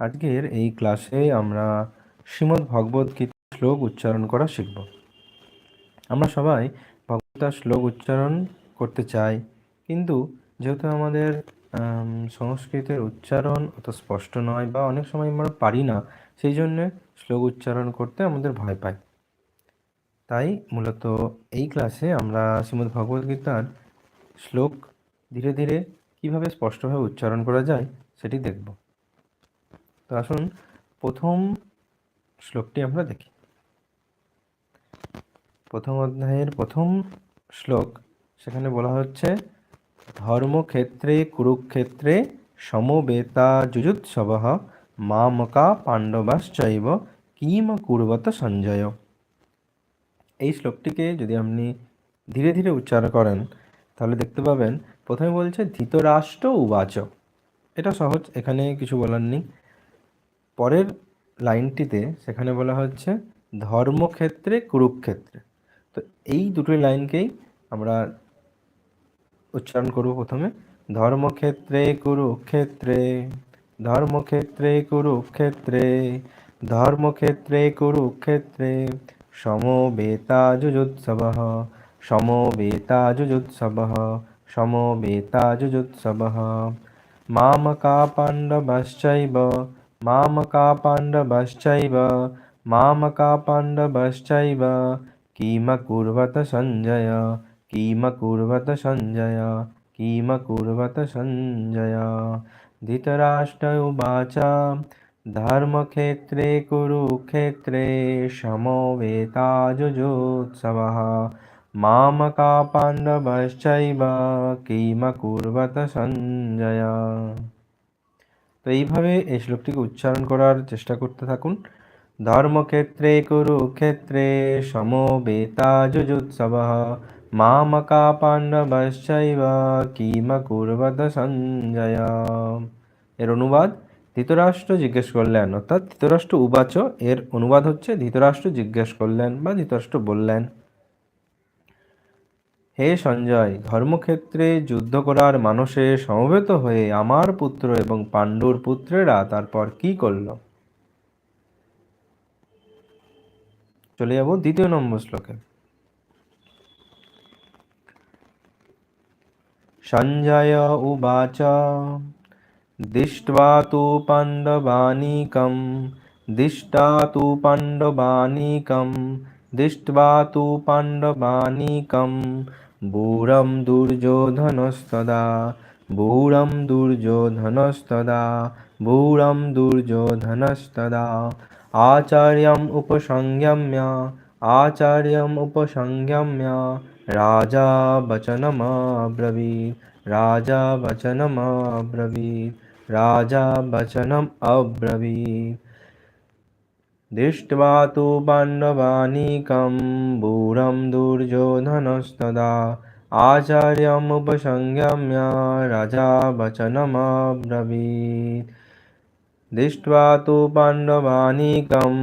আজকের এই ক্লাসে আমরা শ্রীমদ্ ভগবদ গীতা শ্লোক উচ্চারণ করা শিখব। আমরা সবাই ভগবতার শ্লোক উচ্চারণ করতে চাই, কিন্তু যেহেতু আমাদের সংস্কৃতের উচ্চারণ অত স্পষ্ট নয় বা অনেক সময় আমরা পারি না, সেই জন্যে শ্লোক উচ্চারণ করতে আমাদের ভয় পাই তাই মূলত এই ক্লাসে আমরা শ্রীমদ্ ভগবদ গীতার শ্লোক ধীরে ধীরে কীভাবে স্পষ্টভাবে উচ্চারণ করা যায় সেটি দেখব। তো আসুন প্রথম শ্লোকটি আমরা দেখি। প্রথম অধ্যায়ের প্রথম শ্লোক, সেখানে বলা হচ্ছে, ধর্মক্ষেত্রে, কুরুক্ষেত্রে সমবেতা যুজুৎসব মামকা পাণ্ডবাশ্চৈব, কিম কুর্বত সঞ্জয়। এই শ্লোকটিকে যদি আপনি ধীরে ধীরে উচ্চারণ করেন, তাহলে দেখতে পাবেন, প্রথমে বলছে, ধৃতরাষ্ট্র উবাচ। এটা সহজ, এখানে কিছু বলার নেই। পরের লাইনটিতে সেখানে বলা হচ্ছে ধর্মক্ষেত্রে, কুরুক্ষেত্রে। তো এই দুটো লাইনকেই আমরা উচ্চারণ করব প্রথমে। ধর্মক্ষেত্রে, কুরুক্ষেত্রে ধর্মক্ষেত্রে কুরুক্ষেত্রে ধর্মক্ষেত্রে, কুরুক্ষেত্রে সমবেতা যুজুৎসব সমবেতা যুজুৎসব সমবেতা যুজুৎসব মামকা পাণ্ডবশ্চৈব मामकापाण्डवश्चैव मामकापाण्डवश्चैव किमकुर्वत सञ्जय किमकुर्वत सञ्जय किमकुर्वत सञ्जय धृतराष्ट्र उवाच धर्मक्षेत्रे कुरुक्षेत्रे शमोवेताजुजोत्सवः मामकापाण्डवश्चैव किमकुर्वत सञ्जय তো এইভাবে এই শ্লোকটিকে উচ্চারণ করার চেষ্টা করতে থাকুন। ধর্মক্ষেত্রে কুরুক্ষেত্রে সমবেতা যুজুৎসব মামকা পাণ্ডবশ্চৈব কিমকুর্বত সঞ্জয় এর অনুবাদ ধৃতরাষ্ট্র জিজ্ঞেস করলেন, অর্থাৎ ধৃতরাষ্ট্র উবাচ, এর অনুবাদ হচ্ছে ধৃতরাষ্ট্র জিজ্ঞেস করলেন বা ধৃতরাষ্ট্র বললেন। হে সঞ্জয়, ধর্মক্ষেত্রে যুদ্ধ করার মানুষে সমবেত হয়ে আমার পুত্র এবং পাণ্ডুর পুত্রেরা তারপর কি করল? চলে যাব দ্বিতীয় নম্বর শ্লোকে। সঞ্জয় উবাচ, দৃষ্টা তু পাণ্ডবানিকম, দৃষ্টা তু পাণ্ডবানিকম दृष्ट्वा तु पाण्डवानीकं बूढं दुर्योधनस्तदा बूढं दुर्योधनस्तदा बूढं दुर्योधनस्तदा आचार्यम् उपसंयम्य आचार्यम् उपसंयम्य राजा वचनमब्रवीत् राजा वचनमब्रवीत् राजा वचनम् अब्रवीत् दृष्ट्वा तु पाण्डवानीकं बूढं दुर्योधनस्तदा आचार्यमुपसंयम्य राजा वचनमब्रवीत् दृष्ट्वा तु पाण्डवानीकं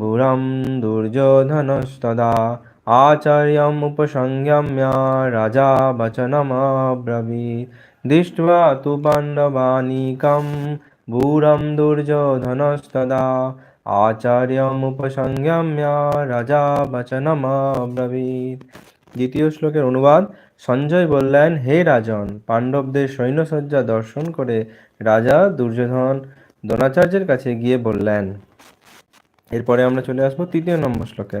बुरं दुर्योधनस्तदा आचार्यम् उपसंयम्य राजा वचनमब्रवीत् दृष्ट्वा तु पाण्डवानीकं बुरं दुर्योधनस्तदा আচার্যমুপসংয়ম্য রাজা দ্বিতীয় শ্লোকের অনুবাদ, সঞ্জয় বললেন, হে রাজন, পাণ্ডবদের সৈন্যসজ্জা দর্শন করে রাজা দুর্যোধন দ্রোণাচার্যের কাছে গিয়ে বললেন। এরপরে আমরা চলে আসব তৃতীয় নম্বর শ্লোকে।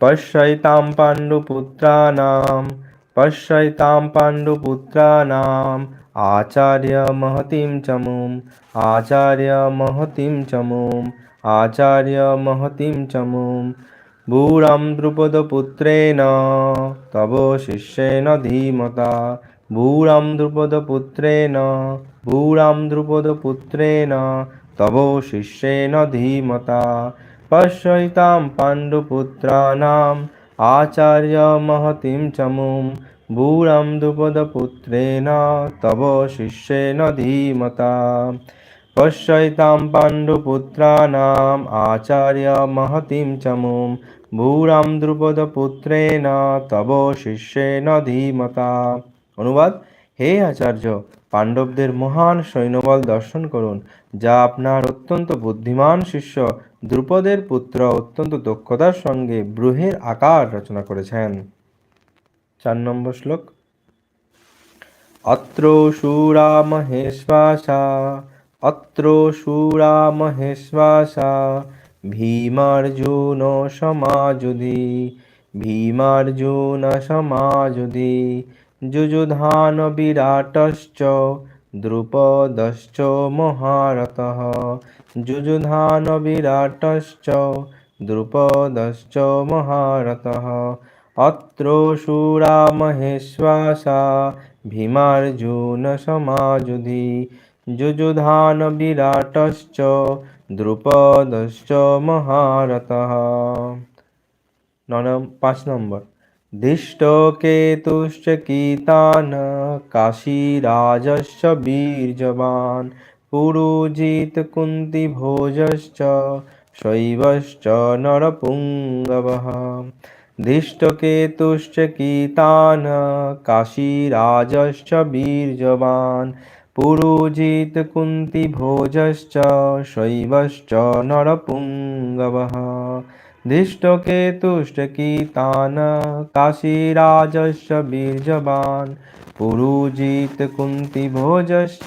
পশ্যৈতাম পাণ্ডুপুত্রানাম পশ্যৈতাম পাণ্ডুপুত্রানাম पाण्डुपुत्राणाम् आचार्यमहतीं च मुम् आचार्यमहतीं च मुम् आचार्यमहतीं च मुम् भूरं द्रुपदपुत्रेण तव शिष्येन धीमता भूरं द्रुपदपुत्रेण भूरं द्रुपदपुत्रेण तव शिष्येन धीमता पश्यैतां पाण्डुपुत्राणाम् आचार्यमहतीं च मुं भूरं द्रुपदपुत्रेण तव शिष्येन धीमता पश्यैतां पाण्डुपुत्राणाम् आचार्यमहतीं च मुं ভূরাম দ্রুপদপুত্রেণ তব শিষ্যেন ধীমতা অনুবাদ হে আচার্য পাণ্ডবদের মহান সৈন্যবল দর্শন করুন যা আপনার অত্যন্ত বুদ্ধিমান শিষ্য দ্রুপদের পুত্র অত্যন্ত দক্ষতার সঙ্গে ব্রুহের আকার রচনা করেছেন চার নম্বর শ্লোক। অত্র শূরা মহেশ্বাসা অত্র শূরা মহেশ্বাসা ভীমার্জুন সমাজুদি ভীমার্জুন সমাজুদি, যুযুধান বিরাটশ্চ, দ্রুপদশ্চ মহারথः, যুযুধান বিরাটশ্চ, দ্রুপদশ্চ মহারথः অত্র শূরা মহেশ্বাসা, ভীমার্জুন সমাজুধি যুযুধান বিরাটশ্চ, দ্রুপদশ্চ মহারথः। পাঁচ নম্বর। ধৃষ্টকেতুশ্চ কীতান, কাশীরাজশ্চ বীর্যবান পুরুজিত কুন্তিভোজশ্চ, শৈবশ্চ নরপুঙ্গবः। ধৃষ্টকেতুশ্চ কীতান কাশীরাজশ্চ বীর্যবান পুরুজিত কুন্তিভোজশ্চ শৈবশ্চ নরপুঙ্গবः धृष्टकेतुष्टकीतान् काशीराजश्च बीर्जवान् पुरुजित कुन्तिभोजश्च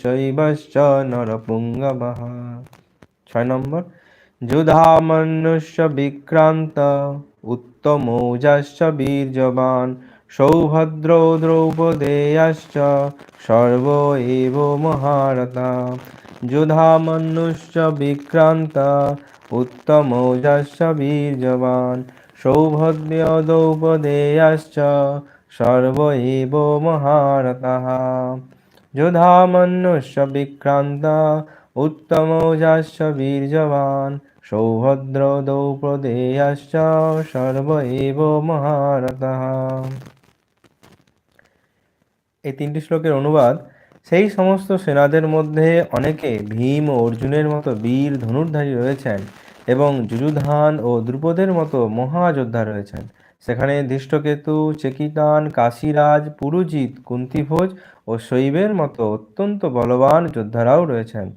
शैवश्च नरपुङ्गवः ছয় নম্বর যুধা মনুষ্য বিক্রান্ত, উত্তম বীর্যবান, সৌভদ্র দ্রৌপদেয়শ্চ সর্ব এব মহারতা যুধা মনুষ্য বিক্রান্ত, উত্তম বীর্যবান, সৌভদ্র দ্রৌপদেয়শ্চ সর্ব এব মহারতা যোধা মনুষ্য বিক্রান্ত, উত্তম বীর্যবান সৌভদ্রদৌ প্রদেয়াশ্চ সর্ব এব এই তিনটি শ্লোকের অনুবাদ, সেই সমস্ত সেনাদের মধ্যে অনেকে ভীম ও অর্জুনের মতো বীর ধনুর্ধারী রয়েছেন এবং যুযুধান ও দ্রুপদের মতো মহাযোদ্ধা রয়েছেন। সেখানে ধৃষ্টকেতু, চেকিতান, কাশীরাজ, পুরুজিৎ, কুন্তিভোজ ও শৈবের মতো অত্যন্ত বলবান যোদ্ধারাও রয়েছেন।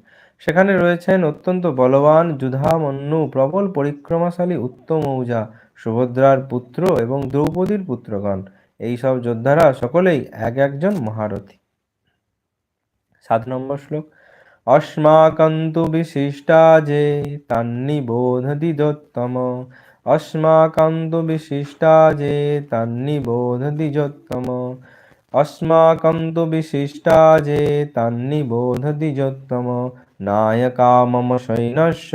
সেখানে রয়েছেন অত্যন্ত বলবান যুধামন্যু প্রবল পরিক্রমাশালী উত্তমৌজা সুভদ্রার পুত্র এবং দ্রৌপদীর পুত্রগণ এইসব যোদ্ধারা সকলেই এক একজন মহারথী সাত নম্বর শ্লোক অস্মাকন্তু বিশিষ্টা যে তান্নিবোধদিজোত্তম অস্মাকন্তু বিশিষ্টা যে তান্নিবোধদিজোত্তম अस्माकं विशिष्टा जे तन्निबोधदिजोत्तम नायका मम सैनश्च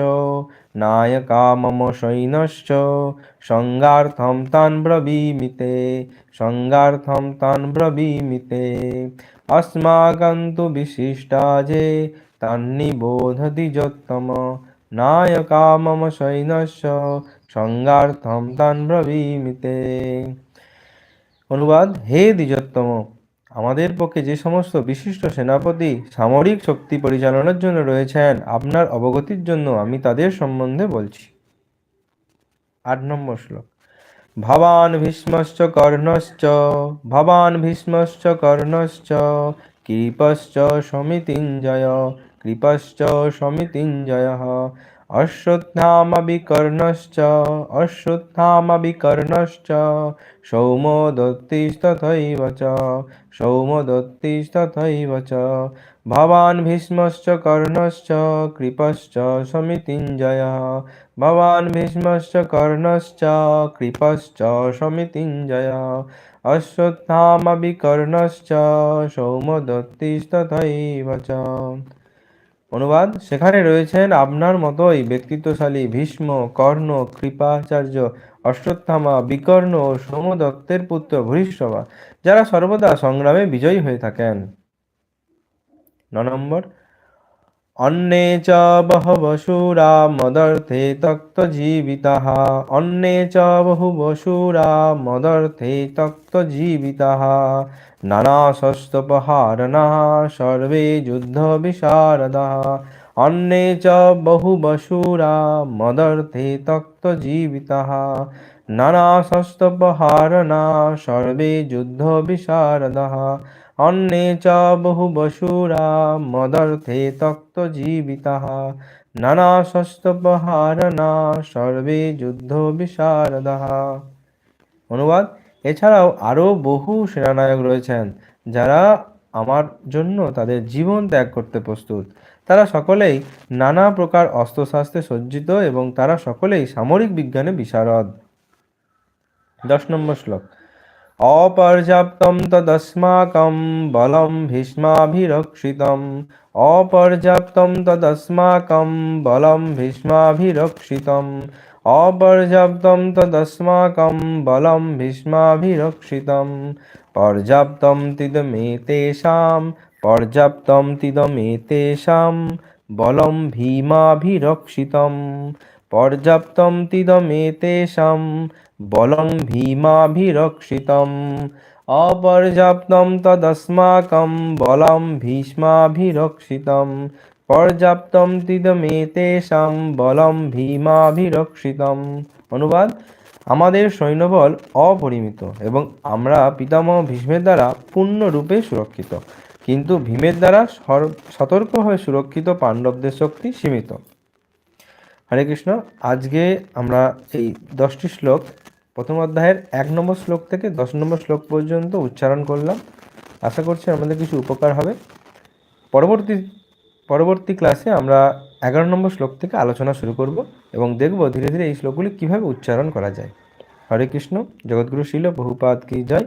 नायका मम सैनश्च सङ्गार्थं तान् ब्रवीमि ते सङ्गार्थं तान् ब्रवीमि ते अस्माकं तु विशिष्टा जे तन्निबोधदिजोत्तम नायका मम सैनश्च सङ्गार्थं तान् ब्रवीमि ते অনুবাদ হে দ্বিজোত্তম আমাদের পক্ষে যে সমস্ত বিশিষ্ট সেনাপতি সামরিক শক্তি পরিচালনার জন্য রয়েছেন, আপনার অবগতির জন্য আমি তাদের সম্বন্ধে বলছি। আট নম্বর শ্লোক। ভবান ভীষ্মশ্চ কর্ণশ্চ, ভবান ভীষ্মশ্চ কর্ণশ্চ, কৃপশ্চ সমিতিঞ্জয় কৃপশ্চ সমিতিঞ্জয়। অশ্বত্থামবিকর্ণশ্চ অশ্বত্থামবিকর্ণশ্চ সৌমো দত্তিস্তথৈব চ সৌমো দত্তিস্তথৈব চ। ভবান ভীষ্মশ্চ কর্ণশ্চ, কৃপশ্চ সমিতিঞ্জয়। ভবান ভীষ্মশ্চ কর্ণশ্চ, কৃপশ্চ সমিতিঞ্জয়। অশ্বত্থামবিকর্ণশ্চ সৌমো দত্তিস্তথৈব চ। অনুবাদ, সেখানে রয়েছেন আপনার মতোই ব্যক্তিত্বশালী ভীষ্ম, কর্ণ, কৃপাচার্য, অশ্বত্থামা, বিকর্ণ ও সোমদত্তের পুত্র ভূরিষ্ঠবা যারা সর্বদা সংগ্রামে বিজয়ী হয়ে থাকেন। ন নম্বর অন্নে চ বহবসুরা মদর্থে তক্ত জীবিতাহ অন্নে চ বহুবসুরা মদর্থে তক্ত জীবিতাহ নানা শস্তপহারণাহ সর্বে যুদ্ধ বিশারদাহ অন্নে চ বহুবসুরা মদর্থে তক্ত জীবিতাহ নানা শস্তপহারণা সর্বে যুদ্ধ বিশারদাহ অন্নে চ বহুবসুরা মদর্থে তক্তজীবিতাः নানা শস্ত্রপহারণা সর্বে যুদ্ধ বিশারদাः। অনুবাদ, এছাড়াও আরও বহু সেনানায়ক রয়েছেন যারা আমার জন্য তাদের জীবন ত্যাগ করতে প্রস্তুত। তারা সকলেই নানা প্রকার অস্ত্রশাস্ত্রে সজ্জিত এবং তারা সকলেই সামরিক বিজ্ঞানে বিশারদ। দশ নম্বর শ্লোক অপর্যাপ্তম তদস্মাকম বলম ভীষ্মাভিরক্ষিতম। অপর্যাপ্তম তদস্মাকম বলম ভীষ্মাভিরক্ষিতম। অপর্যাপ্তম তদস্মাকম বলম ভীষ্মাভিরক্ষিতম। পর্যাপ্তম তিদমেতেষাম পর্যাপ্তম তিদমেতেষাম বলম ভীমাভিরক্ষিতম। পর্যাপ্তম তিদমেতেষাম বলং ভীমাভিরক্ষিতম। অপর্যাপ্তম তদস্মাকম বলম ভীষ্মাভিরক্ষিতম। পর্যাপ্তম তিদমেতেষাম বলম ভীমাভিরক্ষিতম। অনুবাদ, আমাদের সৈন্যবল অপরিমিত এবং আমরা পিতামহ ভীষ্মের দ্বারা পূর্ণরূপে সুরক্ষিত। কিন্তু ভীমের দ্বারা সর- সতর্কভাবে সুরক্ষিত পাণ্ডবদের শক্তি সীমিত। হরে কৃষ্ণ, আজকে আমরা এই দশটি শ্লোক প্রথম অধ্যায়ের এক নম্বর শ্লোক থেকে দশ নম্বর শ্লোক পর্যন্ত উচ্চারণ করলাম। আশা করছি আমাদের কিছু উপকার হবে। পরবর্তী পরবর্তী ক্লাসে আমরা এগারো নম্বর শ্লোক থেকে আলোচনা শুরু করব এবং দেখব ধীরে ধীরে এই শ্লোকগুলি কীভাবে উচ্চারণ করা যায়। হরে কৃষ্ণ, জগৎগুরু শিল বহুপাত কি জয়?